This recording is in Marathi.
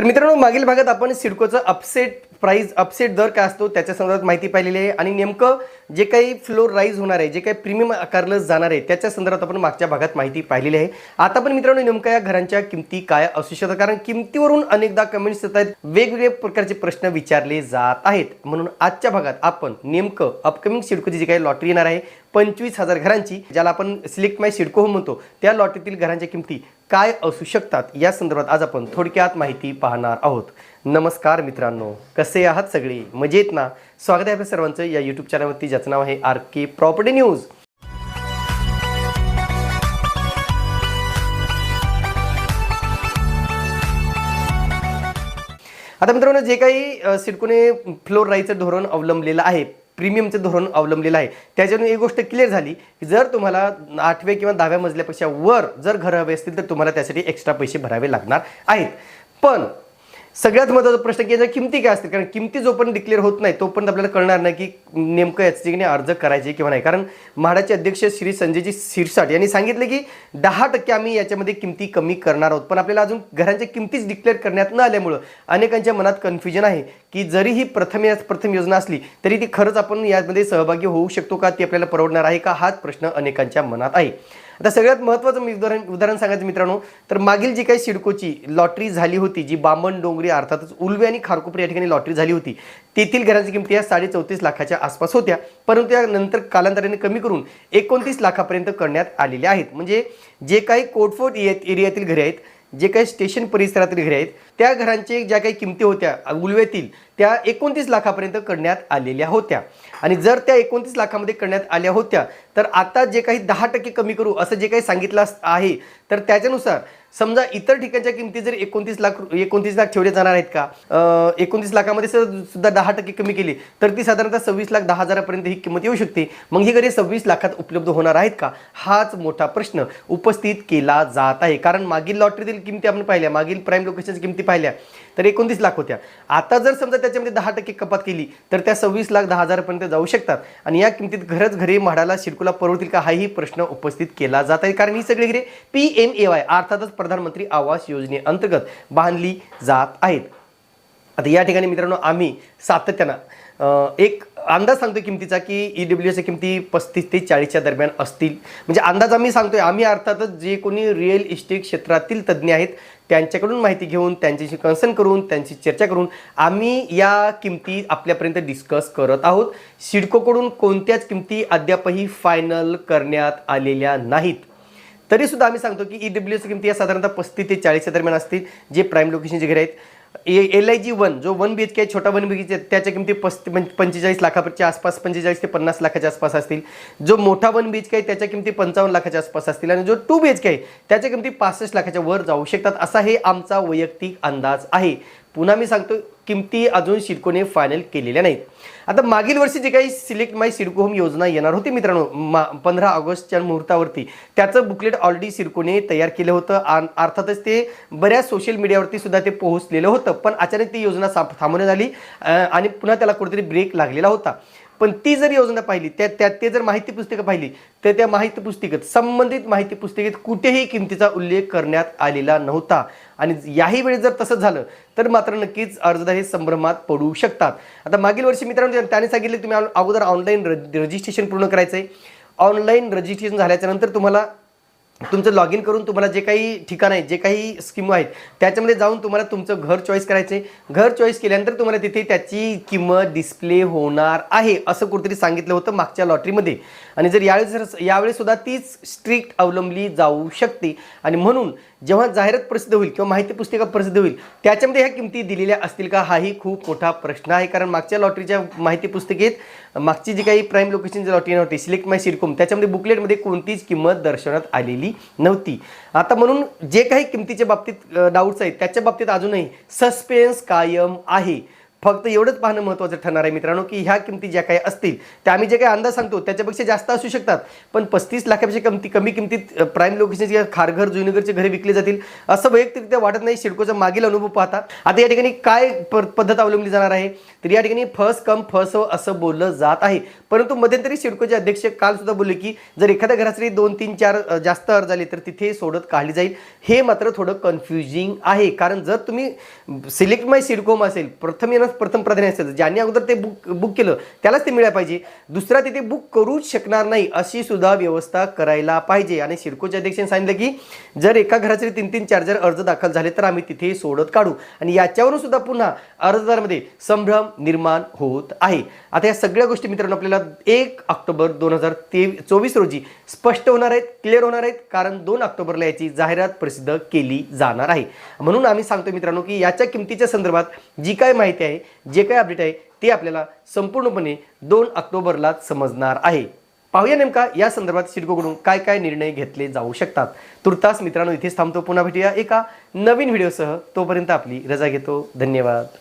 तर मित्रांनो मागील भागात आपण सिडकोचं अपसेट प्राईज अपसेट दर काय असतो त्याच्या संदर्भात माहिती पाहिलेली आहे. आणि नेमकं जे काही फ्लोर राईज होणार आहे जे काही प्रीमियम आकारलं जाणार आहे त्याच्या संदर्भात आपण मागच्या भागात माहिती पाहिलेली आहे. आता पण मित्रांनो नेमक्या या घरांच्या किमती काय असू शकतात? कारण किमतीवरून अनेकदा कमेंट्स येत आहेत. वेगवेगळ्या प्रकारचे प्रश्न विचारले जात आहेत. म्हणून आजच्या भागात आपण नेमकं अपकमिंग सिडकोची जी काही लॉटरी येणार आहे पंचवीस हजार घरांची ज्याला आपण सिलेक्ट माय सिडको होम म्हणतो त्या लॉटरीतील घरांच्या किमती काय असू शकतात? या संदर्भात आज आपण थोडक्यात माहिती पाहणार आहोत. नमस्कार मित्रांनो कसे आहात सगळे? मजेत ना? स्वागत आहे आपल्या सर्वांचं या यूट्यूब चॅनलवरती ज्याचं नाव आहे आर के प्रॉपर्टी न्यूज. आता मित्रांनो जे काही सिडकोने फ्लोर राईचं धोरण अवलंबलेलं आहे प्रीमियमचं धोरण अवलंबलेलं आहे त्याच्यातून एक गोष्ट क्लिअर झाली की जर तुम्हाला आठव्या किंवा दहाव्या मजल्यापेक्षा वर जर घर हवे असतील तर तुम्हाला त्यासाठी एक्स्ट्रा पैसे भरावे लागणार आहेत. पण सगळ्यात महत्त्वाचा प्रश्न की याच्या किमती काय असतील? कारण किमती जोपर्यंत डिक्लेअर होत नाही तोपर्यंत आपल्याला कळणार नाही की नेमकं याची की अर्ज करायचे किंवा नाही. कारण म्हाडाचे अध्यक्ष श्री संजयजी शिरसाट यांनी सांगितलं की दहा टक्के आम्ही याच्यामध्ये किमती कमी करणार आहोत. पण आपल्याला अजून घरांच्या किमतीच डिक्लेअर करण्यात न आल्यामुळं अनेकांच्या मनात कन्फ्युजन आहे की जरी ही प्रथम या प्रथम योजना असली तरी ती खरंच आपण यामध्ये सहभागी होऊ शकतो का? ती आपल्याला परवडणार आहे का? हाच प्रश्न अनेकांच्या मनात आहे. आता सगळ्यात महत्त्वाचं मी उदाहरण उदाहरण सांगायचं मित्रांनो तर मागील जी काही सिडकोची लॉटरी झाली होती जी बामण डोंगरी अर्थातच उलवे आणि खारकोपरी या ठिकाणी लॉटरी झाली होती तेथील घरांची किमती या साडे चौतीस लाखाच्या आसपास होत्या. परंतु या नंतर कालांतराने कमी करून एकोणतीस लाखापर्यंत करण्यात आलेल्या आहेत. म्हणजे जे काही कोटफोर्ट एरियातील घरे आहेत जे काही स्टेशन परिसरातील घरे आहेत त्या घरांचे ज्या काही किमती होत्या उलवेतील त्या एकोणतीस लाखापर्यंत करण्यात आलेल्या होत्या. आणि जर त्या एकोणतीस लाखामध्ये करण्यात आल्या होत्या तर आता जे काही दहा टक्के कमी करू असं जे काही सांगितलं आहे तर त्याच्यानुसार समजा इतर ठिकाणच्या किमती जर एकोणतीस लाख एकोणतीस लाख ठेवले जाणार आहेत का? एकोणतीस लाखामध्ये सर- सुद्धा दहा टक्के कमी केली तर ती साधारणतः सव्वीस लाख दहा हजारापर्यंत ही किंमत येऊ शकते. मग ही घरे सव्वीस लाखात उपलब्ध होणार आहेत का? हाच मोठा प्रश्न उपस्थित केला जात आहे. कारण मागील लॉटरीतील किमती आपण पाहिल्या मागील प्राईम लोकेशनच्या किमती पाहिल्या तर एकोणतीस लाख होत्या. आता जर समजा त्याच्यामध्ये दहा टक्के कपात केली तर त्या सव्वीस लाख दहा हजारपर्यंत जाऊ शकतात. आणि या किमतीत घरच घरे म्हाडाला शिडकोला परवडतील का? हाही प्रश्न उपस्थित केला जात आहे. कारण ही सगळी घरे पी एम ए वाय अर्थातच प्रधानमंत्री आवास योजनेअंतर्गत बांधली जात आहेत. आता या ठिकाणी मित्रांनो आम्ही सातत्यानं एक अंदाज सांगतो किमतीचा की ई डब्ल्यू एसच्या किमती पस्तीस ते चाळीसच्या दरम्यान असतील. म्हणजे अंदाज आम्ही सांगतोय आम्ही अर्थातच जे कोणी रिअल इस्टेट क्षेत्रातील तज्ज्ञ आहेत त्यांच्याकडून माहिती घेऊन त्यांच्याशी कन्सर्न करून त्यांची चर्चा करून आम्ही या किमती आपल्यापर्यंत डिस्कस करत आहोत. सिडकोकडून कोणत्याच किमती अद्यापही फायनल करण्यात आलेल्या नाहीत. तरी सुद्धा आम्ही सांगतो की ई डब्ल्यू किमती या साधारणतः पस्तीस ते चाळीसच्या दरम्यान असतील जे प्राईम लोकेशनचे घरे आहेत. A L I G one जो वन बी एच के आहे छोटा वन बी एच त्याच्या किमती पस्ती पंच- पंचेचाळीस लाखाच्या आसपास पंचेचाळीस ते पन्नास लाखाच्या आसपास असतील. जो मोठा वन बी एच के आहे त्याच्या किमती पंचावन्न लाखाच्या आसपास असतील. आणि जो टू बी एच के आहे त्याच्या किमती पासष्ट लाखाच्या वर जाऊ शकतात. असा हे आमचा वैयक्तिक अंदाज आहे. पुन्हा मी सांगतो किमती अजून सिडकोने फायनल केलेल्या नाहीत. आता मागील वर्षी जे काही सिलेक्ट माय सिडको होम योजना येणार होती मित्रांनो मा पंधरा ऑगस्टच्या मुहूर्तावरती त्याचं बुकलेट ऑलरेडी सिडकोने तयार केलं होतं आणि अर्थातच ते बऱ्याच सोशल मीडियावरती सुद्धा ते पोहोचलेलं होतं पण अचानक ती योजना सा- थांबवण्यात आली आणि पुन्हा त्याला कुठेतरी ब्रेक लागलेला होता. पण ती जर योजना पाहिली त्या त्यात ते जर माहिती पुस्तकं पाहिली तर त्या माहिती पुस्तिकेत संबंधित माहिती पुस्तिकेत कुठेही किमतीचा उल्लेख करण्यात आलेला नव्हता. आणि याही वेळी जर तसं झालं तर मात्र नक्कीच अर्जदार हे संभ्रमात पडू शकतात. आता मागील वर्षी मित्रांनो त्याने सांगितले तुम्ही अगोदर ऑनलाईन रजिस्ट्रेशन पूर्ण करायचं आहे ऑनलाईन रजिस्ट्रेशन झाल्याच्यानंतर तुम्हाला तुमचं लॉग इन करून तुम्हाला जे काही ठिकाण आहेत जे काही स्कीम आहेत त्याच्यामध्ये जाऊन तुम्हाला तुमचं घर चॉईस करायचं आहे घर चॉईस केल्यानंतर तुम्हाला तिथे त्याची किंमत डिस्प्ले होणार आहे असं कुठेतरी सांगितलं होतं मागच्या लॉटरीमध्ये आणि जर यावेळी जर यावेळी सुद्धा तीच स्ट्रिक्ट अवलंबली जाऊ शकते. आणि म्हणून जेव्हा जाहिरात प्रसिद्ध होईल किंवा माहिती पुस्तिका प्रसिद्ध होईल त्याच्यामध्ये ह्या किमती दिलेल्या असतील का? हाही खूप मोठा प्रश्न आहे. कारण मागच्या लॉटरीच्या माहिती पुस्तिकेत मागची जी काही प्राईम लोकेशनची लॉटरी नव्हती सिलेक्ट माय सिडकोम त्याच्यामध्ये बुकलेटमध्ये कोणतीच किंमत दर्शवण्यात आलेली नव्हती. आता म्हणून जे काही किमतीच्या बाबतीत डाऊट्स आहेत त्याच्या बाबतीत अजूनही सस्पेन्स कायम आहे. फक्त एवढंच पाहणं महत्त्वाचं ठरणार आहे मित्रांनो की ह्या किमती ज्या काही असतील त्या आम्ही जे काही अंदाज सांगतो त्याच्यापेक्षा जास्त असू शकतात. पण पस्तीस लाखापेक्षा कमती कमी किमतीत प्राईम लोकेशनचे खारघर जुईनगरचे घरे विकले जातील असं वैयक्तिकरित्या वाटत नाही सिडकोचा मागील अनुभव पाहता. आता या ठिकाणी काय प- पद्धत अवलंबली जाणार आहे? तर या ठिकाणी फर्स्ट कम फर्स्ट असं बोललं जात आहे. परंतु मध्यंतरी सिडकोचे अध्यक्ष काल सुद्धा बोलले की जर एखाद्या घरासाठी दोन तीन चार जास्त अर्ज आले तर तिथे सोडत काढली जाईल. हे मात्र थोडं कन्फ्युजिंग आहे. कारण जर तुम्ही सिलेक्ट माय सिडकोम असेल प्रथम येणार प्रथम प्राधान्य असेल. ज्यांनी अगोदर ते बुक बुक केलं त्यालाच ते मिळायला पाहिजे. दुसरा तिथे बुक करूच शकणार नाही अशी सुद्धा व्यवस्था करायला पाहिजे. आणि सिडकोच्या अध्यक्षांनी सांगितलं की जर एका घराचे तीन तीन चार चार अर्ज दाखल झाले तर आम्ही तिथे सोडत काढू. आणि याच्यावरून सुद्धा पुन्हा अर्जदारामध्ये संभ्रम निर्माण होत आहे. आता या सगळ्या गोष्टी मित्रांनो आपल्याला एक ऑक्टोबर दोन हजार तेवीस चोवीस रोजी स्पष्ट होणार आहेत क्लिअर होणार आहेत. कारण दोन ऑक्टोबरला याची जाहिरात प्रसिद्ध केली जाणार आहे. म्हणून आम्ही सांगतो मित्रांनो की याच्या किमतीच्या संदर्भात जी काय माहिती आहे जे काय अपडेट आहे ते आपल्याला संपूर्णपणे दोन ऑक्टोबरला समजणार आहे. पाहूया नेमका या संदर्भात सिडकोकडून काय काय निर्णय घेतले जाऊ शकतात. तुर्तास मित्रांनो इथेच थांबतो. पुन्हा भेटूया एका नवीन व्हिडिओसह तोपर्यंत आपली रजा घेतो. धन्यवाद.